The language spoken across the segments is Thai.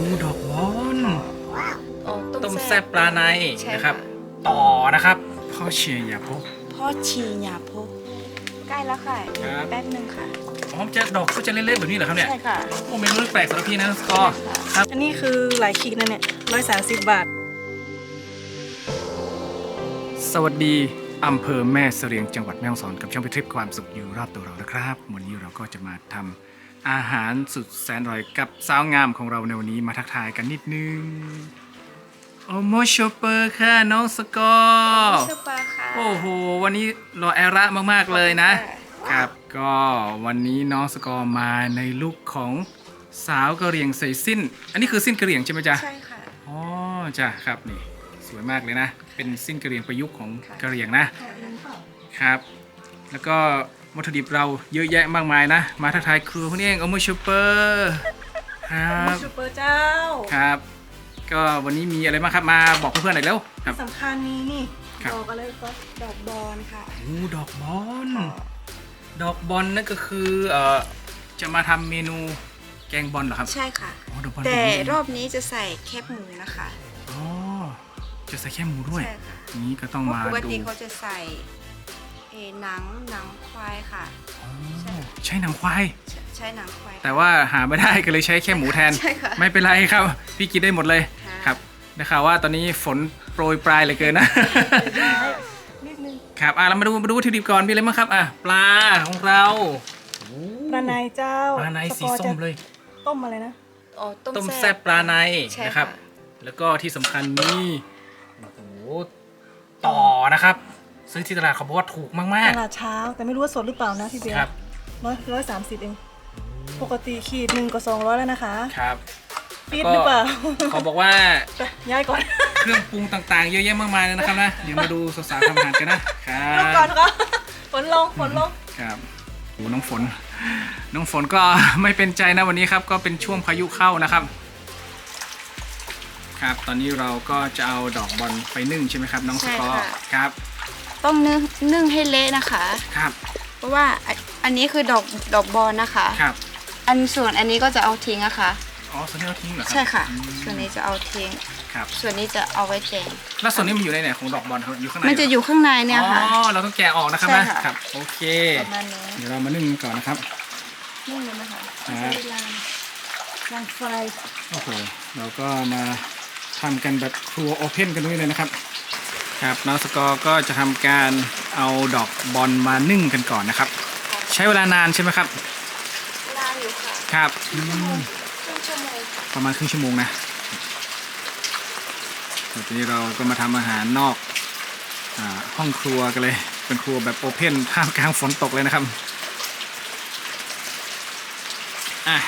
อู้ดอกบอนอ๋อต้มแซ่บปลาในใช่นะครับค่ะต่อนะครับพ่อเชียร์อย่าพก พ่อชีหยาพกใกล้แล้วค่ะครับ แป๊บนึงค่ะอ๋อจะดอกก็จะเล็กๆแบบนี้เหรอครับเนี่ยใช่ค่ะ โอ้เมนูแปลกสำหรับพี่นะสกอร์ครับอันนี้คือหลายขีดนะเนี่ยร้อยสามสิบบาท สวัสดีอำเภอแม่เสรียงจังหวัดแม่ฮ่องสอนกับช่องไปทริปความสุขอยู่รอบตัวเรานะครับ วันนี้เราก็จะมาทำ อาหารสุดแสนอร่อยกับสาวงามของเราในวันนี้มาทักทายกันนิดนึง โอโมโชเปอร์ค่ะน้องสกอร์ชื่อปลาค่ะ โอ้โห วันนี้รอแอระมาก ๆ เลยนะค่ะครับก็วันนี้น้องสกอร์มาในลุคของสาวกะเหรี่ยงใส่สิ้น อันนี้คือสิ้นกะเหรี่ยงใช่ไหมจ๊ะ ใช่ค่ะ อ๋อจ้ะครับนี่สวยมากเลยนะ เป็นสิ้นกะเหรี่ยงประยุกต์ของค่ะกะเหรี่ยงนะครับ แล้วก็ วัตถุดิบเราเยอะแยะมากมายนะ มาทักทายครัวพวกนี้เองโอโมชูเปอร์ครับซูเปอร์เจ้าครับ ก็วันนี้มีอะไรบ้างครับมาบอกเพื่อนๆหน่อยเร็วครับ สำคัญนี้นี่ครับ ดอกอะไรก็ดอกบอลค่ะโอ้ดอกบอลดอกบอลนั่นก็คือเอ่อจะมาทำเมนูแกงบอลเหรอครับใช่ค่ะ อ๋อดอกบอลแต่เป็นเมนูรอบนี้จะใส่แคบหมูนะคะอ๋อจะใส่แค่หมูด้วย ใช่ค่ะนี้ก็ต้องเพราะมาปกดูติเขาจะใส่ เอ่อหนังหนังควายค่ะอ๋อใช่ ใช้หนังควาย ใช้ใช้หนังควาย แต่ว่าหาไม่ได้ก็เลยใช้แค่หมูแทน ใช่ค่ะไม่เป็นไรครับ พี่กินได้หมดเลยค่ะ ครับได้ข่าวว่าตอนนี้ฝนโปรยปลายเหลยเกินนะ นิดนึงครับอะเรามาดูมาดูวัตถุดิบก่อนมีอะไรบ้างครับอะปลาของเราโอ้ปลาในเจ้าปลาในสีกอร์ส้จะมเลย ต้มอะไรนะ อ๋อต้มแซ่บปลาในใช่นะครับค่ะแล้วก็ที่สำคัญนี่โอ้โหต่อนะครับ ซื้อที่ตลาดเขาบอกว่าถูกมากตลาดเช้าแต่ไม่รู้ว่าสดหรือเปล่านะพี่เบียๆร์ครับ ร้อยร้อยสามสิบเอง ปกติขีดหนึ่งก็สองร้อยแล้วนะคะครับ ฟีดหรือเปล่าเขาบอกว่าไปย้ายก่อนเครื่องปรุงต่างๆ เยอะแยะมากมายเลยนะครับนะ เดี๋ยวมาดูสาวๆทำอาหารกันนะครับลงก่อนค่ะฝนลงฝนลง ครับโอ้น้องฝน น้องฝนก็ ไม่เป็นใจนะวันนี้ครับ ก็เป็นช่วงพายุเข้านะครับ ครับ ตอนนี้เราก็จะเอาดอกบอลไปนึ่งใช่ไหมครับ น้องสกอร์ใช่ค่ะ ครับ ต้องนึ่งนึ่งให้เละนะคะ ครับเพราะว่าอันอันนี้คือดอกดอกบอลนะคะ ครับอันส่วนอันนี้ก็จะเอาทิ้งอะค่ะอ๋อส่วนนี้เราทิ้งเหรอครัใช่ค่ะ อืมส่วนนี้จะเอาทิ้ง ครับ ส่วนนี้จะเอาไว้แกงแล้วส่วนนี้มันอยู่ในไหนของดอกบอลครับอยู่ข้างในมันจะอยู่ข้างในเนี่ยค่ะ อ๋อเราต้องแกะออกนะครับใช่นะค่ะ ครับโอเค ประมาณนี้เดี๋ยวเรามานึ่งก่อนนะครับนึ่งเลยนะคะครับใช้เวลาลางไฟโอ้โหเราก็มาทำกันแบบครัวโอเพนกันด้วยเลยนะครับ ครับน้องสกอร์ก็จะทำการเอาดอกบอลมานึ่งกันก่อนนะครับ ใช้เวลานานใช่ไหมครับเวลาอยู่ค่ะครับอืมครึ่งชั่วโมงค่ะประมาณครึ่งชั่วโมงนะเดี๋ยวทีนี้เราก็มาทำอาหารนอกอาห้องครัวกันเลยเป็นครัวแบบโอเพนท่ามกลางฝนตกเลยนะครับอะ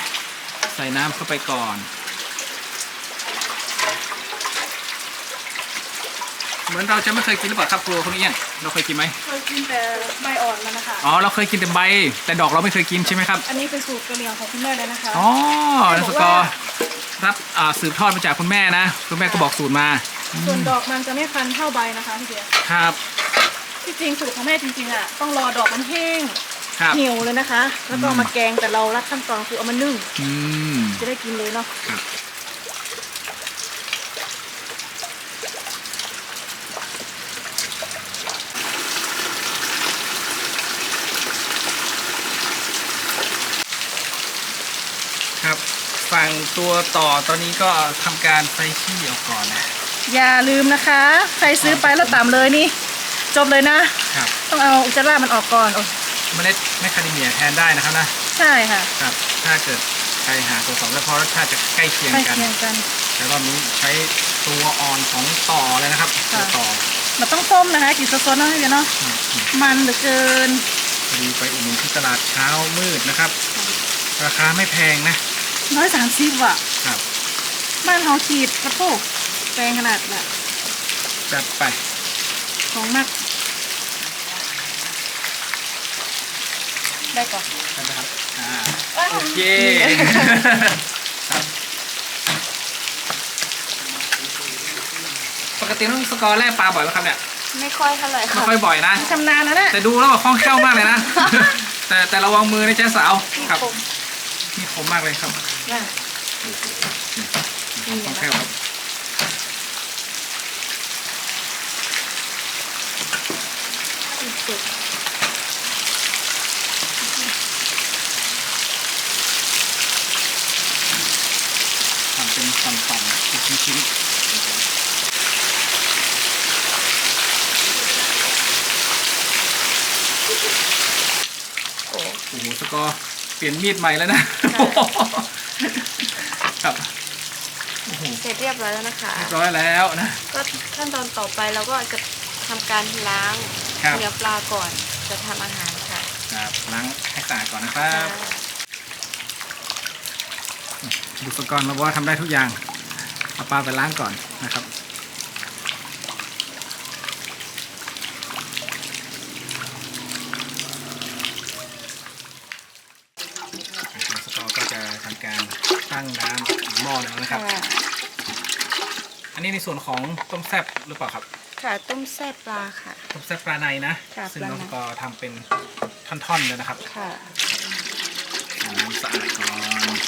ใส่น้ำเข้าไปก่อน เหมือนเราจะไม่เคยกินหรือเปล่าครับครัวคนนี้ยังเราเคยกินไหมเคยกินแต่ใบอ่อนมันนะคะอ๋อเราเคยกินแต่ใบ แต่ดอกเราไม่เคยกินใช่ไหมครับอันนี้เป็นสูตรกะเหรี่ยงของคุณแม่เลยนะคะอ๋อแม่นักบสอกกอว่าร์รับอ่าสืบทอดมาจากคุณแม่นะคุณแม่ก็บอกสูตรมาส่วนดอกมันจะไม่คันเท่าใบนะคะพี่เบียร์ครับที่จริงสูตรของแม่จริงๆอะต้องรอดอกมันแห้งครับเหี่ยวเลยนะคะ แล้วก็เอามาแกงแต่เรารัดขั้นตอนคือเอามานึ่งอืมจะได้กินเลยเนาะ ครับ ครับ ฝั่ง ตัวต่อตอนนี้ก็ทำการใส่ขี้ออกก่อนนะ อย่าลืมนะคะ ใครซื้อไปแล้วต่ำเลยนี่ จบเลยนะ ครับ ต้องเอาอุจจาระมันออกก่อนโอ้ยเมล็ดแมคคาเดเมียแทนได้นะครับนะ ใช่ค่ะ ครับ ถ้าเกิดใครหาตัวสองแล้วเพราะรสชาติจะใกล้เคียงใกล้กัน เคียงกัน แต่รอบนี้ใช้ตัวอ่อนของต่อเลยนะครับค่ะ ตัวต่อมันต้องต้มนะคะกินสดๆเนาะพี่เบียร์เนาะ อืมอืมมันเหลือเกิน พอดีไปอุดหนุนที่ตลาดเช้ามืดนะครับ ราคาไม่แพงนะ ร้อยสามสิบอะครับ บ้านเฮาขีดกระโปงแปลงขนาดน่ะจัดไปของมากได้ก่อนใช่ไหมครับอ่าอ้าวโอเคครับปกติต้องสกอร์แรกปลาบ่อยไหมครับเนี่ยไม่ค่อยเท่าไหร่ไม่ค่ะค่อยบ่อยนะชำนาญนะเนี่ยแต่ดูแล้วแบบคล่องแคล่วมากเลยนะ แต่แต่ระวังมือนะจ๊ะสาวครับผ มนี่คมมากเลยครับน่ะนี่ของนะแคล่วคะครับสุดทำเป็นตอนๆเป็นชิ้นโอ้ๆโอ้โหสกอร์เปลี่ยนมีดใหม่แล้วนะครับโอ้โหเสร็จเรียบร้อยแล้วนะคะเรียบร้อยแล้วนะ ก็ขั้นตอนต่อไปเราก็จะทำการล้างครับ เนื้อปลาก่อนจะทำอาหารค่ะครับล้างให้สะอาดก่อนนะครับดูสกอร์เราว่าทำได้ทุกอย่างเอาปลาไปล้างก่อนนะครับสกอร์ก็จะทำการตั้งน้ำ อีกหม้อหนึงนะครับค่ะอันนี้ในส่วนของต้มแซ่บหรือเปล่าครับ ค่ะต้มแซ่บปลาค่ะ ต้มแซ่บปลาในนะ ค่ะซึ่งปลาในน้องก็ทำเป็นท่อนๆเลยนะครับค่ะ น้ำสะอาดก่อน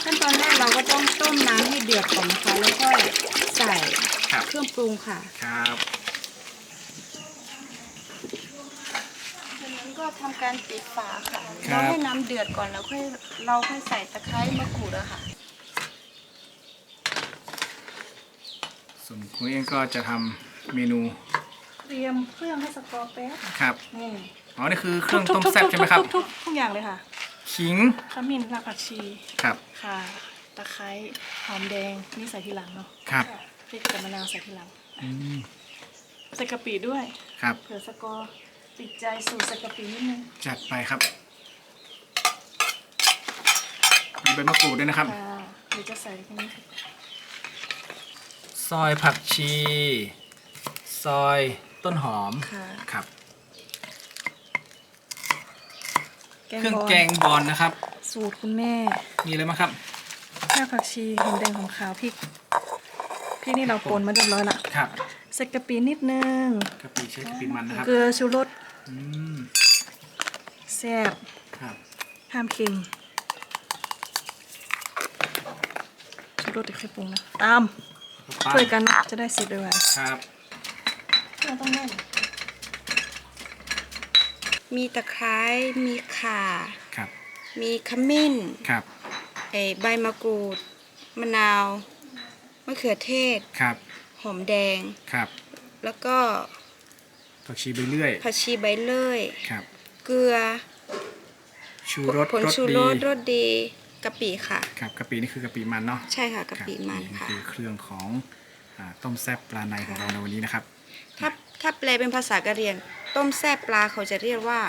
ขั้นตอนแรกเราก็ต้องต้มน้ำให้เดือดก่อนนะคะ แล้วก็ใส่ครับเครื่องปรุงค่ะครับจากนั้นก็ทำการปิดฝาค่ะเราให้น้ำเดือดก่อนแล้วค่อยเราค่อยใส่ตะไคร้มะกรูดอะค่ะ ส่วนคุณเองก็จะทำเมนูเตรียมเครื่องให้สกอร์แป๊บครับนี่อ๋อนี่คือเครื่องต้มแซ่บใช่ไหมครับทุกๆๆๆทุกอย่างเลยค่ะขิงขมิ้นรากผักชีครับค่ะตะไคร้หอมแดงนี่ใส่ทีหลังเนาะครับพริกกับมะนาวใส่ทีหลังอืมใส่กะปิด้วยครับเผื่อสกอร์ติดใจสูตรใส่กะปินิดนึงจัดไปครับมีใบมะกรูดด้วยนะครับค่ะหรือจะใส่แค่นี้ ซอยผักชี ซอยต้นหอมค่ะ ครับ แกงเครื่องบอลแกงบอลนะครับ สูตรคุณแม่มีอะไรบ้างครับรากผักชีหอมแดงหอมขาวพริกพริกนี่เราป่นมาเรียบร้อยละครับใส่กะปินิดนึงกะปิใช้กะปิมันนะครับเกลือชูรสอืมแซ่บครับห้ามเค็มชูรสเดี๋ยวค่อยปรุงนะตามปั้ ช่วยกันนะจะได้เสร็จไวครับๆเราต้องแน่นมีตะไคร้มีข่า ครับมีขมิ้นครับไอใบมะกรูด มะนาวมะเขือเทศ ครับหอมแดง ครับแล้วก็ผักชีใบเลื่อยผักชีใบเลื่อย ครับ เกลือ ชูรสผลรสชูดีรสรสดี กะปิค่ะ ครับกะปินี่คือกะปิมันเนาะใช่ค่ะกะปิมันรับค่ะคือเครื่องของอาต้มแซ่บปลาในของเราในวันนี้นะครับ ถ้าถ้าแปลเป็นภาษากะเหรี่ยง ต้มแซ่บปลาเขาจะเรียกว่า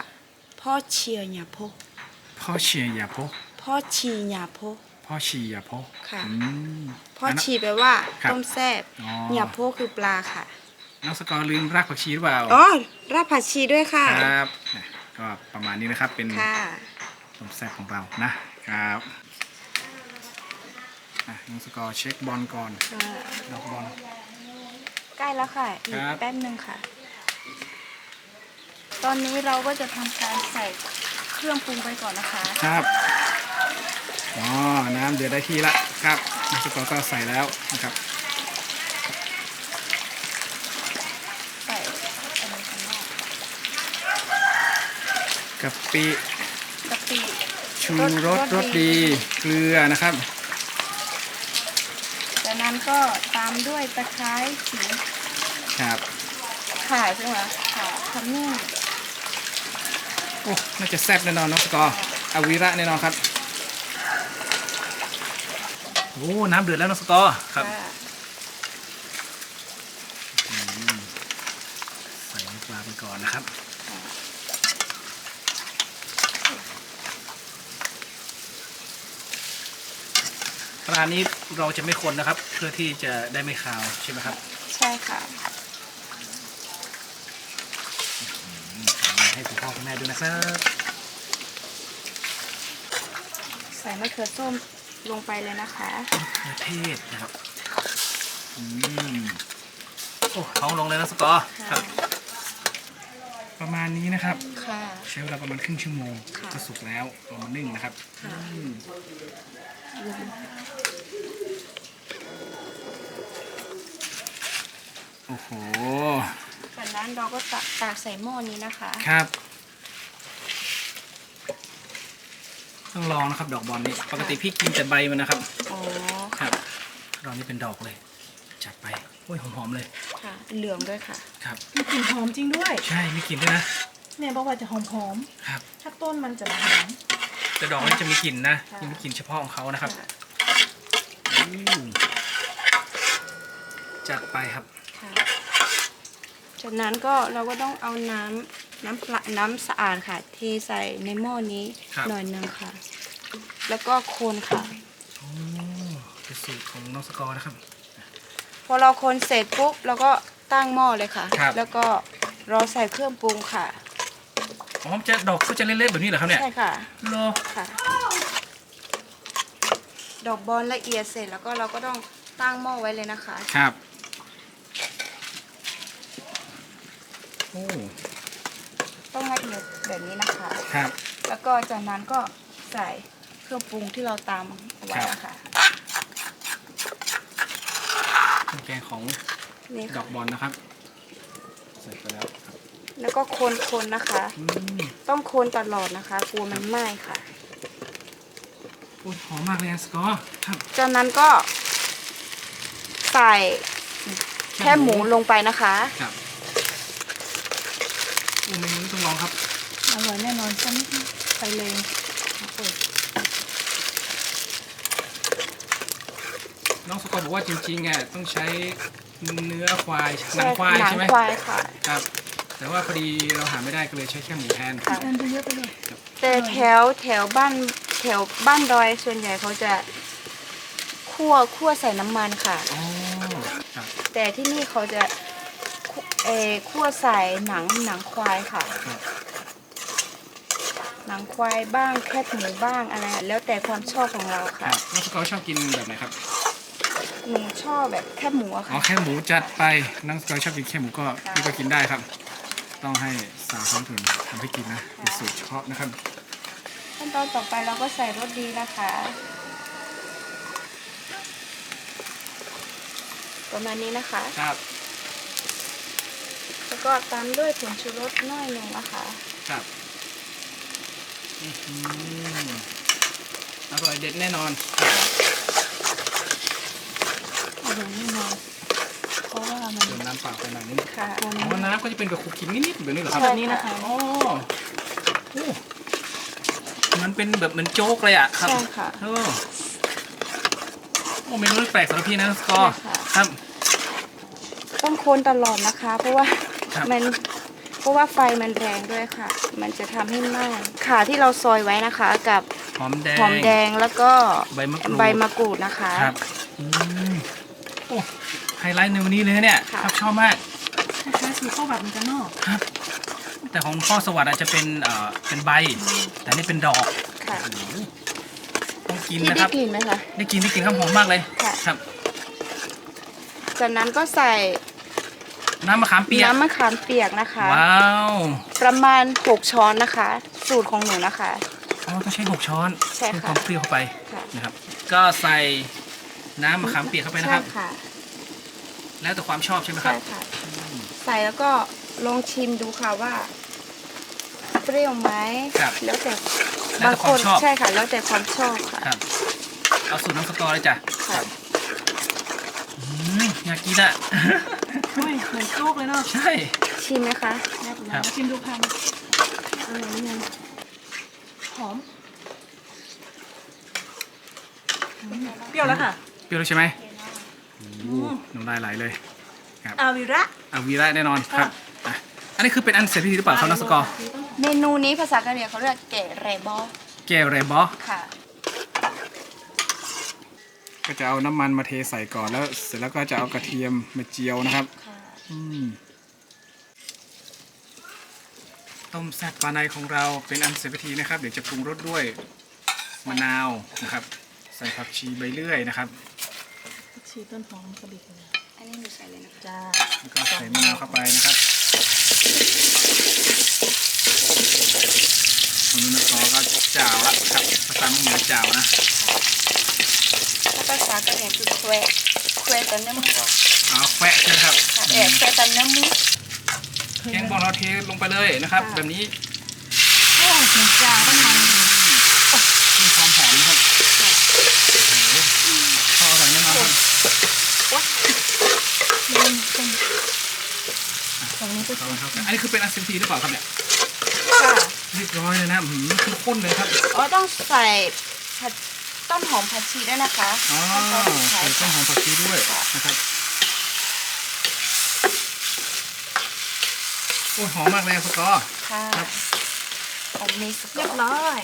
พ่อเชียหยาโพพ่อเชียร์อย่าพกพ่อชีหยาโพพ่อชีอย่าพกค่ะอืมพ่อชีแปลว่าครับต้มแซ่บอ๋อหยาโพคือปลาค่ะน้องสกอร์ลืมรากผักชีหรือเปล่าอ๋อรากผักชีด้วยค่ะครับอะก็ประมาณนี้นะครับเป็นค่ะต้มแซ่บของเรานะครับ อะน้องสกอร์เช็คบอลก่อนค่ะดอกบอล ใกล้แล้วค่ะ อีคกรับ แป๊บนึงค่ะ ตอนนี้เราก็จะทำการใส่เครื่องปรุงไปก่อนนะคะ ครับ อ๋อ น้ำเดือดได้ที่ละครับน้องสกอร์ก็ใส่แล้วนะครับ ใส่อันนี้ข้างนอกกะปิกะปิชูรสรสดี เกลือนะครับ จากนั้นก็ตามด้วยตะไคร้ขิงครับข่าใช่ไหมข่าขมิ้นโอ้น่าจะแซ่บแน่นอนน้องสกอร์อาวิระแน่นอนครับโอ้น้ำเดือดแล้วน้องสกอร์ครับค่ะ ใส่น้ำปลาไปก่อนนะครับ ป ลานี้เราจะไม่คนนะครับ เพื่อที่จะได้ไม่คาวใช่ไหมครับใช่ค่ะ ให้คุณพ่อคุณแม่ด้วยนะครับ ใส่มะเขือส้มลงไปเลยนะคะมะเทศนะครับ อืมโอ้ท้องลงเลยนะสกอร์ครับ ประมาณนี้นะครับค่ะ ใช้เวลาประมาณครึ่งชั่วโมงค่ะ ก็สุกแล้วเอามานึ่งนะครับค่ะอืมโอ้โหจากนั้นเราก็ตักตากใส่หม้อนี้นะคะ ครับ ต้องลองนะครับ ดอกบอลนี่ปกติพี่กินแต่ใบมันนะครับ อ๋อ ครับดอกนี้เป็นดอกเลย จัดไปโอ้ยหอมๆเลยค่ะ เหลืองด้วยค่ะ ครับมีกลิ่นหอมจริงด้วยใช่มีกลิ่นด้วยนะแม่บอกว่าจะหอมหอมครับ ๆถ้าต้นมันจะหอม แต่ดอกนี้จะมีกลิ่นนะค่ะมีกลิ่นเฉพาะของเขานะครับค่ะอืมจัดไปครับค่ะจากนั้นก็เราก็ต้องเอาน้ำน้ำปลาน้ำสะอาดค่ะ เทใส่ในหม้อนี้ครับหน่อยหนึงค่ะ แล้วก็คนค่ะ โอ้เป็นสูตรของน้องสกอร์นะครับ พอเราคนเสร็จปุ๊บเราก็ตั้งหม้อเลยค่ะ ครับ แล้วก็เราใส่เครื่องปรุงค่ะ อ๋อมันจะดอกก็จะเล็กๆแบบนี้เหรอครับเนี่ยใช่ค่ะโลค่ะ ดอกบอลละเอียดเสร็จแล้วก็เราก็ต้องตั้งหม้อไว้เลยนะคะ ครับโอ้ต้องละเอียดแบบนี้นะคะ ครับ แล้วก็จากนั้นก็ใส่เครื่องปรุงที่เราตามเอาไว้อะค่ะ เครื่อง แกงของนี่ดค่ะอกบอลนะครับ ใส่ไปแล้วครับแล้วก็คนๆนะคะ อืมต้องคนตลอดนะคะกลัวมันไหม้ค่ะโอ้ยหอมมากเลยนะสกอร์ครับจากนั้นก็ใส่แค่หมูลงไปนะคะครับโอ้เมนูนี้ต้องลองครับอร่อยแน่นอนต้นไปเลยเอาเปิด น้องสกอร์บอกว่าจริงๆอะต้องใช้เนื้อควายหนังควายหนัใช่ไหมควายค่ะครับ แต่ว่าพอดีเราหาไม่ได้ก็เลยใช้แค่หมูแทนค่ะเดินไปเยอะไปเลยแต่แถวแถวบ้านแถวบ้านดอยส่วนใหญ่เขาจะคั่วคั่วใส่น้ำมันค่ะ อ๋อครับแต่ที่นี่เขาจะคุเออคั่วใส่หนังหนังควายค่ะ ครับหนังควายบ้างแคบหมูบ้างอะไรอะแล้วแต่ความชอบของเราครัค่ะบน้องสกอร์ชอบกินแบบไหนครับ หนูชอบแบบแคบหมูอะอ๋อค่ะ แค่หมูจัดไปน้องสกอร์ชอบกินแค่หมูก็พี่ก็กินได้ครับ ต้องให้สาวท้องถิ่นทำให้กินนะเป็นสูตรเฉพาะนะครับขั้นตอนต่อไปเราก็ใส่รสดีนะคะ ประมาณนี้นะคะ ครับแล้วก็ตามด้วยผงชูรสน้อยหนึ่งนะคะครับอื้อหืออร่อยเด็ดแน่นอน อร่อยแน่นอนเพราะว่ามันเติมน้ำเปล่าไปหน่อยนึงค่ะอ๋อน้ำก็จะเป็นแบบขูดขิมนิดๆแบบนี้เหรอครับใช่แบบนี้นะคะอ๋อโอ้มันเป็นแบบเหมือนโจ๊กเลยอะครับใช่ค่ะ โอ้โอ้เมนูนี้แปลกสำหรับพี่นะสกอร์ใช่ค่ะ ครับ ต้องคนตลอดนะคะ เพราะว่าครับ มันเพราะว่าไฟมันแรงด้วยค่ะ มันจะทำให้ไหม้ขาที่เราซอยไว้นะคะ กับหอมแดง หอมแดงแล้วก็ใบมะกรูด ใบมะกรูดนะคะ ครับอืม โอ้ไฮไลท์ในวันนี้เลยนะเนี่ยค่ะ ครับชอบมากคล้ายๆสูตรข้าวผัดเหมือนกันเนาะครับ แต่ของพ่อสวัสดิ์อาจจะเป็นเอ่อเป็นใบ แต่นี่เป็นดอกค่ะโอ้โหต้องกินพี่นะคได้รับ กลิ่นไหมคะ ได้กินได้กินครับหอมมากเลยค่ะ ครับจากนั้นก็ใส่น้ำมะขามเปียกน้ำมะขามเปียกนะคะ ว้าวประมาณ 6 ช้อนนะคะ สูตรของหนูนะคะ อ๋อต้องใช้หกช้อนใช่เพิ่มค่ะความเปรี้ยวเข้าไปค่ะ นะครับ ก็ใส่ น้ำมะขามเปียกเข้าไปนะใช่ครับค่ะแล้วแต่ความชอบใช่ไหมครัใช่บค่ะ ใส่แล้วก็ลองชิมดูค่ะว่า เปรี้ยวไหมครับ แล้วแต่แล้วบางแต่คความนชอบ ใช่ค่ะ แล้วแต่ความชอบค่ะ ครับเอาสูตรน้ำสกอร์เลยจ้ะค่ะอืมอยากกินอะ โอ้ยเหมือนโจ๊กเลยเนาะใช่ ชิมไหมคะแซ่บครัแล้วบชิมดูค่ะอร่อยหรือยังหอมอืมเปรี้ยวแล้วค่ะ เปรี้ยวแล้วใช่ไหมโอ้โหน้ำลายไหลเลยอาวิระเอาวีระแน่นอนครับอะอันนี้คือเป็นอันเสร็จพิธีหรือเปล่าครับน้องสกอร์เมนูนี้ภาษากะเหรี่ยงเขาเรียกเกะเรบอแก้วไรบอค่ะ ก็จะเอาน้ำมันมาเทใส่ก่อนแล้ว เสร็จแล้วก็จะเอากระเทียมมาเจียวนะครับ ค่ะ อืมต้มแซ่บปลาในของเราเป็นอันเสร็จพิธีนะครับ เดี๋ยวจะปรุงรสด้วยมะนาวนะครับ ใส่ผักชีใบเลื่อยนะครับ ชีต้นหอมกระบิกเลยอันนี้หนูใส่เลยนะคะจ้าแล้วก็ใส่มะนาวเข้าไปนะครับตรงนี้นะซอก็จ่าวละครับภาษาเหนือจ่าวนะถ้าภาษากะเหรี่ยงคือแควะแควะแต่เนี่ยมันก็เอาแควะใช่ไหมครับค่ะแอบแค่ตันน้ำมูกแกงบอลเราเทลงไปเลยนะครับค่ะแบบนี้ โอ้เสียงจ้าบ้านมัน มีความหอมนะครับโอ้โหพออร่อยแน่นอนครับ มันเป็น ฝั่งนี้ก็เอาละครับอันนี้คือเป็นอันเซนทีหรือเปล่าครับเนี่ยค่ะเรียบร้อยเลยนะหืมคือข้นเลยครับอ๋อต้องใส่ผัดต้นหอมผัดชีด้วยนะคะอ๋อถ้าเขาใช้ใส่ต้นหอมผักชีด้วยค่ะนะครับโอ้ยหอมมากเลยคุณกอค่ะครับผมมีสเรียบร้อย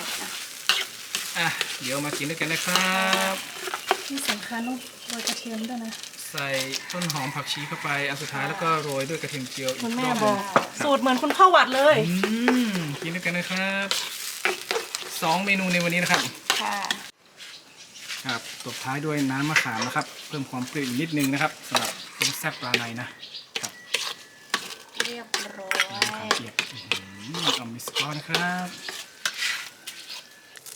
อะเดี๋ยวมากินด้วยกันนะครับที่สำคัญต้องโรยกระเทียมด้วยนะ ใส่ต้นหอมผักชีเข้าไป อันสุดท้ายแล้วก็โรยด้วยกระเทียมเจียวอีกคุณรแม่อบหบนึองกสูตรเหมือนคุณพ่อหวัดเลย อืมกินด้วยกันนะครับสองเมนูในวันนี้นะครับ ค่ะครับตบท้ายด้วยน้ำมะขามนะครับ เพิ่มความเปรี้ยวอีกนิดนึงนะครับสำหรับต้มแซ่บปลาในนะครับเรียบร้อมะขามยเปียกอื้อหือเอามิสกอตนะครับ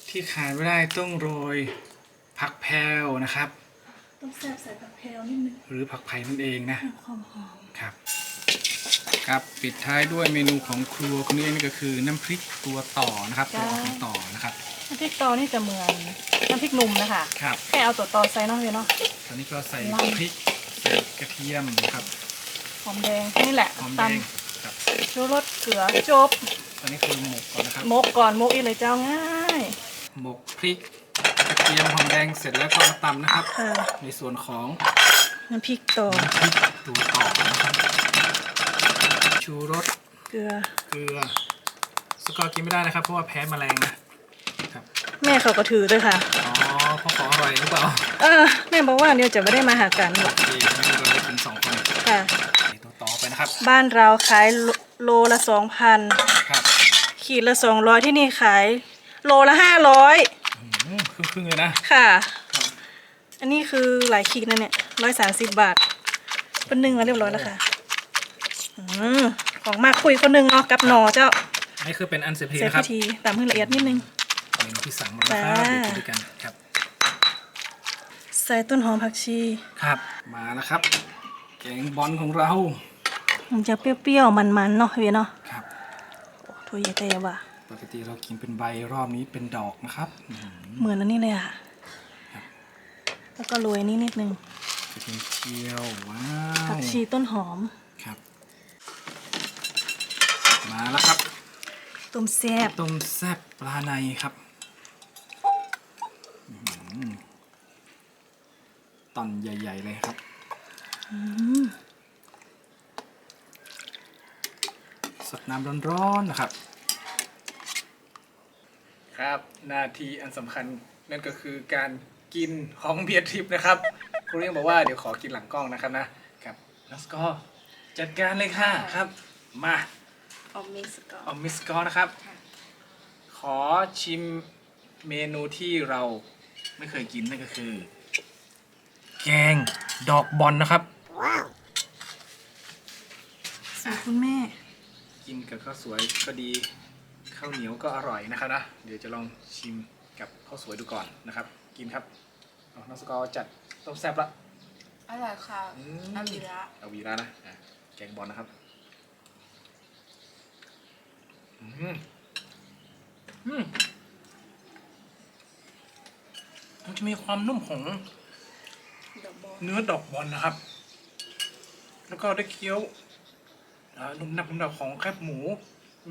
ที่ขาดไม่ได้ต้องโรยผักแพรวนะครับ ต้องแซ่บใส่ผักแพรวนิดนึงหรือผักไผ่นั่นเองนะความหอมครับ ครับปิดท้ายด้วยเมนูของครัวคนนี้นั่นก็คือน้ำพริกตัวต่อนะครับตัวอ่อนของต่อนะครับ น้ำพริกตอนี่จะเหมือนน้ำพริกหนุ่มนะคะครับ แค่เอาตัวตอใส่เนาะพี่เนาะ ตอนนี้ก็ใส่ลำ พริกใส่กระเทียมนะครับหอมแดงนี่แหละหอมตแดงครับำชูรสเกลือจบตอนนี้คือหมกก่อนนะครับมกก่อนมกอีกเลยเจ้าง่าย หมกพริกกระ เทียมหอมแดงเสร็จแล้วก็มาตำนะครับ ค่ะในส่วนของน้ำพริกตอน้ำพริกตัวต่อนะครับชูรสเกลือ เกลือสกอร์กินไม่ได้นะครับ เพราะว่าแพ้แมลงนะครับแม่เขาก็ถือด้วยค่ะ อ๋อเพราะของอร่อยหรือเปล่าเออแม่บอกว่าเดี๋ยวจะไม่ได้มาหากันหรอกโอเคงั้นเราได้กินสองคนค่ะใส่ตัวต่อไปนะครับบ้านเราขายโลโลละสองพันครับขีดละสองร้อยที่นี่ขาย โลละห้าร้อยอืม ครึ่งครึ่งๆเลยนะ ค่ะครับอันนี้คือหลายขีดนะเนี่ยร้อยสามสิบบาทเป็นหนึ่งแล้วเรียบร้อยแล้วค่ะอืมของมากคุยคนหนึ่งเนาะกับหนอเจ้าอันนี่คือเป็นอันเซอร์เพเสร็จนะครัพิบธีตามให้ละเอียดนิดนึงเมนูที่สั่งมาแล้วครับจ้าเดี๋ยวกินด้วยกันครับ ใส่ต้นหอมผักชีครับมาแล้วครับ แกงบอลของเรามันจะเปรี้ยวๆมันๆเนาะเวียเนาะครับโอ้ถ้วยใหญ่เตว่ะ ปกติเรากินเป็นใบรอบนี้เป็นดอกนะครับอื้อหือเหมือนอันนี้เลยอะครับแล้วก็โรยนี่นิดนึงกระเทียมเจียวว้าผัวกชีต้นหอมครับ มาแล้วครับต้มแซ่บต้มแซ่บปลาในครับอื้อหือตอนใหญ่ ๆ เลยครับอืมสดน้ำร้อนๆนะครับ ครับหนาทีอันสำคัญนั่นก็คือการกินของเบียร์ทิพย์นะครับครูเรียงบอกว่าเดี๋ยวขอกินหลังกล้องนะครับนะครับแล้วก็จัดการเลยค่ะครับมาเอามีสกอเอามิสกอร์นะครับ ขอชิมเมนูที่เราไม่เคยกินนั่นก็คือ แกงดอกบอลนะครับสูตรคุณแม่ กินกับข้าวสวยก็ดี ข้าวเหนียวก็อร่อยนะครับนะ เดี๋ยวจะลองชิมกับข้าวสวยดูก่อนนะครับ กินครับเอาน้องสกอร์จัดต้มแซ่บละ อร่อยค่ะอืมน้ำดีละเอาวีระนะอะแกงบอลนะครับ อืมอืมมันจะมีความนุ่มของดอกบอลเนื้อดอกบอลนะครับ แล้วก็ได้เคี้ยวอ่านุ่มหนับนุ่มหนับของแคบหมู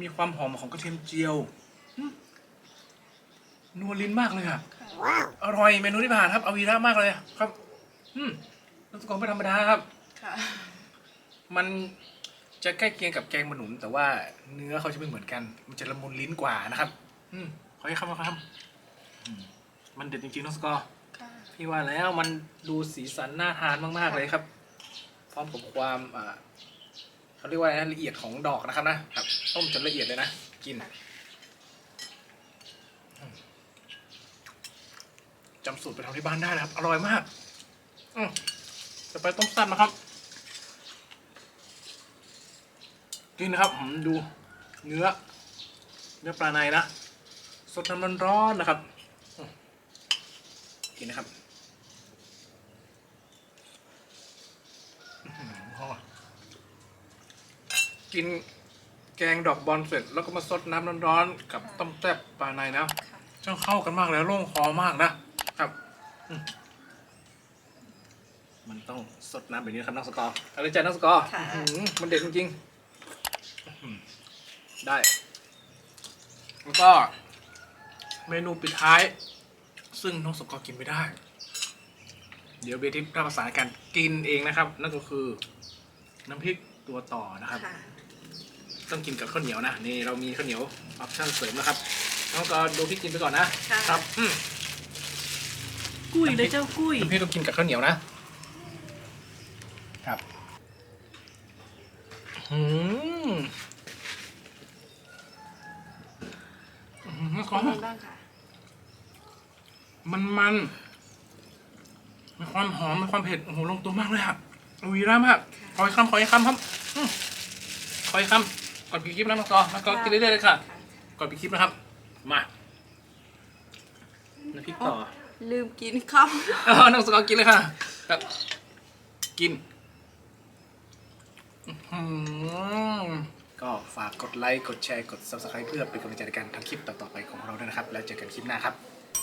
มีความหอมของกระเทียมเจียวอืมนัวลิ้นมากเลยครับอร่อยเมนูที่ผ่านครับ เอาวีระมากเลยครับ อืมน้ำซุปของไม่ธรรมดาครับ ค่ะ มันจะใกล้เคียงกับแกงมะหนุน แต่ว่าเนื้อเขาจะไม่เหมือนกัน มันจะละมุนลิ้นกว่านะครับ อืมขอให้คำนะครับอืมมันเด็ดจริงๆน้องสกอร์ ค่ะ พี่ว่าแล้วมันดูสีสันน่าทานมาก ๆ เลยครับ พร้อมกับความอ่า เขาเรียกว่าอะไรนะละเอียดของดอกนะครับนะครับต้มจนละเอียดเลยนะกินจำสูตรไปทำที่บ้านได้นะครับ อร่อยมากอจะไปต้มสั้นนะครับ กินนะครับผมดู เนื้อ เนื้อปลาในนะ สดน้ำร้อนๆนะครับ กินนะครับ กินแกงดอกบอลเสร็จ แล้วก็มาซดน้ำร้อนๆกับต้มแซ่บปลาในนะช่างเข้ากันมากเลยโล่งคอมากนะครับอืมมันต้องสดน้ำแบบนี้นะครับนักสกอร์อะไรจ้ะนักสกอร์ค่ะ อื้อหือมันเด็ดจริงๆอื้อหือได้ แล้วก็เมนูปิดท้าย ซึ่งน้องสกอร์กินไม่ได้ เดี๋ยวเบทิปรับภาษาการกินเองนะครับ นั่นก็คือ น้ำพริกตัวต่อนะครับ ค่ะ ต้องกินกับข้าวเหนียวนะนี่เรามีข้าวเหนียวออปชั่นเสริมนะครับน้องก็ดูพี่กินไปก่อนนะค่ะ ครับอืมกุ้ยเลยเจ้ากุ้ยน้ำพริกต้องกินกับข้าวเหนียวนะครับอืมอืมเป็นความไงบ้างคะมันมันมีความหอมมีความเผ็ด โอ้โห ลงตัวมากเลยอะวีร่ามากขออีกคำขออีกคำครับอืมขออีกคำ ก่อนปิดคลิปนะน้องกอน้องกอกินเรื่อยๆเลยค่ะ ก่อนปิดคลิปนะครับ มาน้ำพริกต่อลืมกินข้าวเออน้องสกอร์กินเลยค่ะครับกินอื้อหือก็ฝากกดไลค์กดแชร์กด subscribe เพื่อเป็นกำลังใจในการทำคลิปต่อๆไปของเราด้วยนะครับ แล้วเจอกันคลิปหน้าครับ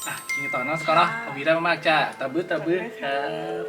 อะกินกันต่อน้องสกอร์เนาะขอบคุณได้มากๆจ้าตะบื้อตะบื้อครับ